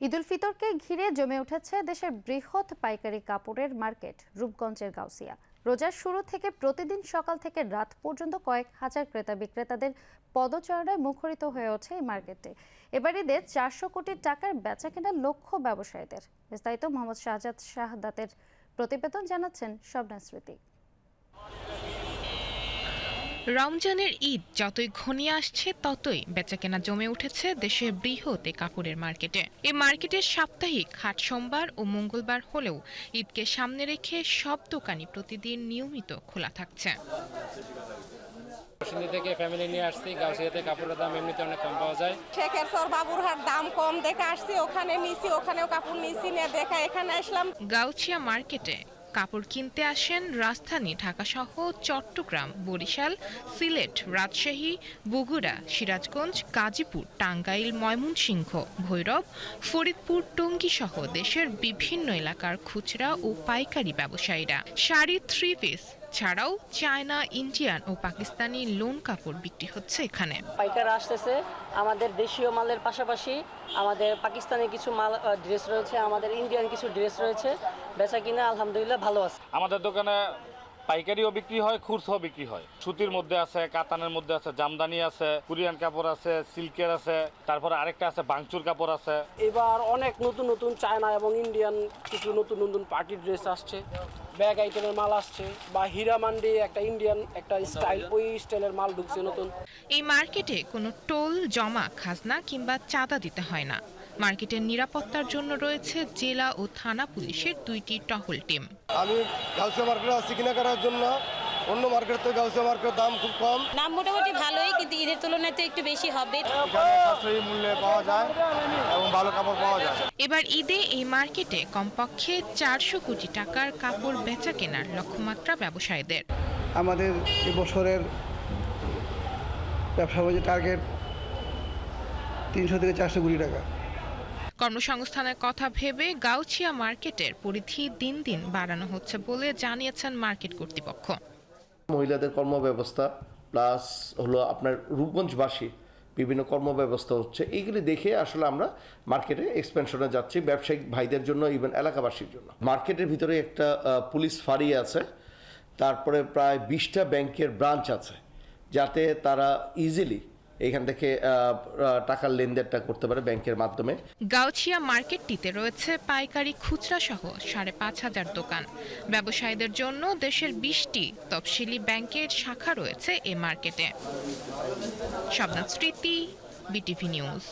ঈদুল ফিতরকে ঘিরে জমে উঠেছে দেশের বৃহৎ পাইকারি কাপড়ের মার্কেট, রূপগঞ্জের গাউসিয়া। রোজার শুরু থেকে প্রতিদিন সকাল থেকে রাত পর্যন্ত কয়েক হাজার ক্রেতা বিক্রেতাদের পদচারণায় মুখরিত হয়ে ওঠে এই মার্কেটে এবার ঈদে চারশো কোটি টাকার বেচা কেনার লক্ষ্য ব্যবসায়ীদের। বিস্তারিত মোহাম্মদ শাহজাদ শাহাদাতের প্রতিবেদন জানাচ্ছেন শবনা স্মৃতি। রমজানের ঈদ যতই ঘনিয়ে আসছে ততই বেচাকেনা জমে উঠেছে দেশের বৃহৎ এই কাপড়ের মার্কেটে। এই মার্কেটের সাপ্তাহিক হাট সোমবার ও মঙ্গলবার হলেও ঈদকে সামনে রেখে সব দোকানই প্রতিদিন নিয়মিত খোলা থাকছে। সিন্ধি থেকে ফ্যামিলি নিয়ে আসছি গাউসিয়াতে কাপড়ের দাম এমনিতে অনেক কম পাওয়া যায়। শেখের সর বাবুরহাট দাম কম দেখে আসছি ওখানে নিছি ওখানেও কাপড় নিছি নিয়ে দেখা এখানে আসলাম। গাউছিয়া মার্কেটে কাপড় কিনতে আসেন রাজধানী ঢাকাসহ চট্টগ্রাম, বরিশাল, সিলেট, রাজশাহী, বগুড়া, সিরাজগঞ্জ, গাজীপুর, টাঙ্গাইল, ময়মনসিংহ, ভৈরব, ফরিদপুর, টঙ্গী সহ দেশের বিভিন্ন এলাকার খুচরা ও পাইকারি ব্যবসায়ীরা। শাড়ি থ্রি পিস ছাড়াও চায়না ইন্ডিয়ান ও পাকিস্তানি লোন কাপড় বিক্রি হচ্ছে এখানে। পাইকার আসতেছে আমাদের দেশীয় মালের পাশাপাশি আমাদের পাকিস্তানি কিছু মাল ড্রেস রয়েছে আমাদের ইন্ডিয়ান কিছু ড্রেস রয়েছে বেচা কিনা আলহামদুলিল্লাহ ভালো আছে। আমাদের দোকানে পাইকারিও বিক্রি হয় খুচরাও বিক্রি হয়। সুতির মধ্যে আছে কাতানের মধ্যে আছে জামদানি আছে কোরিয়ান কাপড় আছে সিল্কের আছে তারপরে আরেকটা আছে বাংচুর কাপড় আছে। এবার অনেক নতুন নতুন চায়না এবং ইন্ডিয়ান কিছু নতুন নতুন পার্টি ড্রেস আসছে। ব্যাগ আইটেমের মাল আসছে বা হীরা মান্ডি একটা ইন্ডিয়ান একটা স্টাইল ওই স্টাইলের মাল ঢুকছে নতুন। এই মার্কেটে কোনো টোল জমা খাজনা কিংবা চাঁদা দিতে হয় না। মার্কেটের নিরাপত্তার জন্য রয়েছে জেলা ও থানা পুলিশের দুইটি টহল টিম। আমি গাউসিয়া মার্কেটে আসছি কেনাকাটার জন্য। অন্য মার্কেট থেকে গাউসিয়া মার্কেটের দাম খুব কম। দাম মোটামুটি ভালোই কিন্তু ঈদের তুলনায় তো একটু বেশি হবে। মূল্যে পাওয়া যায়। ভালো কাপড় পাওয়া যায়। এবার ঈদে এই মার্কেটে কমপক্ষে চারশো কোটি টাকার কাপড় বেচা কেনার লক্ষ্যমাত্রা ব্যবসায়ীদের। আমাদের এবছরের ব্যবসা বাণিজ্য টার্গেট তিনশো থেকে চারশো কোটি টাকা। কর্মসংস্থানের কথা ভেবে গাউছিয়া মার্কেটের পরিধি দিন দিন বাড়ানো হচ্ছে বলে জানিয়েছেন মার্কেট কর্তৃপক্ষ। মহিলাদের কর্মব্যবস্থা প্লাস হলো আপনার রূপগঞ্জবাসী বিভিন্ন কর্মব্যবস্থা হচ্ছে, এইগুলি দেখে আসলে আমরা মার্কেটে এক্সপেনশনে যাচ্ছি ব্যবসায়িক ভাইদের জন্য ইভেন এলাকাবাসীর জন্য। মার্কেটের ভিতরে একটা পুলিশ ফাঁড়ি আছে, তারপরে প্রায় বিশটা ব্যাংকের ব্রাঞ্চ আছে, যাতে তারা ইজিলি এখান থেকে টাকার লেনদেনটা করতে পারে ব্যাংকের মাধ্যমে। গাউছিয়া মার্কেটটিতে রয়েছে পাইকারি খুচরা সহ সাড়ে পাঁচ হাজার দোকান। ব্যবসায়ীদের জন্য দেশের বিশটি তফসিলি ব্যাংকের শাখা রয়েছে এ মার্কেটে। শবনাথ স্মৃতি, বিটিভি নিউজ।